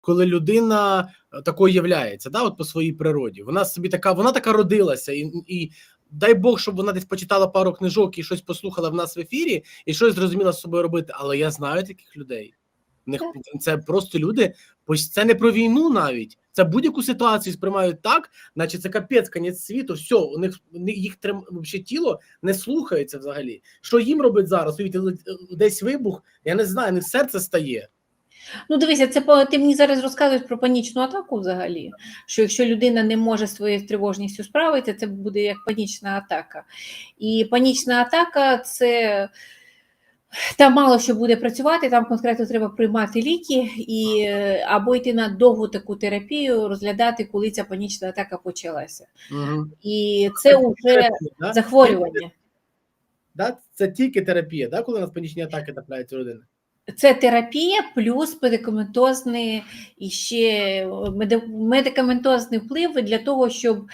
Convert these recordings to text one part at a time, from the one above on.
коли людина е, такою являється, да, от по своїй природі. Вона собі така, вона така родилася, і, і дай Бог, щоб вона десь почитала пару книжок і щось послухала в нас в ефірі, і щось зрозуміла з собою робити. Але я знаю таких людей. В них це просто люди, це не про війну навіть. Це будь-яку ситуацію сприймають так, наче це капець, конець світу. Все, у них їх трим вообще тіло не слухається взагалі. Що їм робить зараз? Десь вибух, я не знаю, не серце стає. Ну, дивися, це ти мені зараз розказуєш про панічну атаку взагалі. Що якщо людина не може своєю тривожністю справитися, це буде як панічна атака. І панічна атака це там мало що буде працювати, там конкретно треба приймати ліки і або йти на довгу таку терапію, розглядати, коли ця панічна атака почалася. Угу. І це вже захворювання. Да? Це тільки терапія, да? коли у нас панічні атаки трапляються людини. Це терапія плюс медикаментозний і ще меди- медикаментозний вплив для того, щоб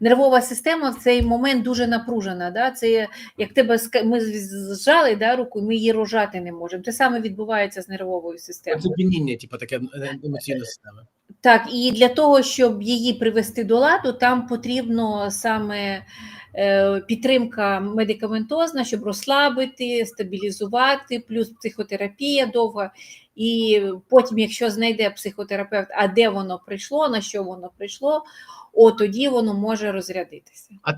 нервова система в цей момент дуже напружена. Да? Це як тебе ми зжали да, руку, ми її рожати не можемо. Те саме відбувається з нервовою системою. Це Оцепеніння, типу, таке е, емоційна система. Так, і для того, щоб її привести до ладу, там потрібно саме підтримка медикаментозна, щоб розслабити, стабілізувати, плюс психотерапія довга. І потім, якщо знайде психотерапевт, а де воно прийшло, на що воно прийшло, от тоді воно може розрядитися. А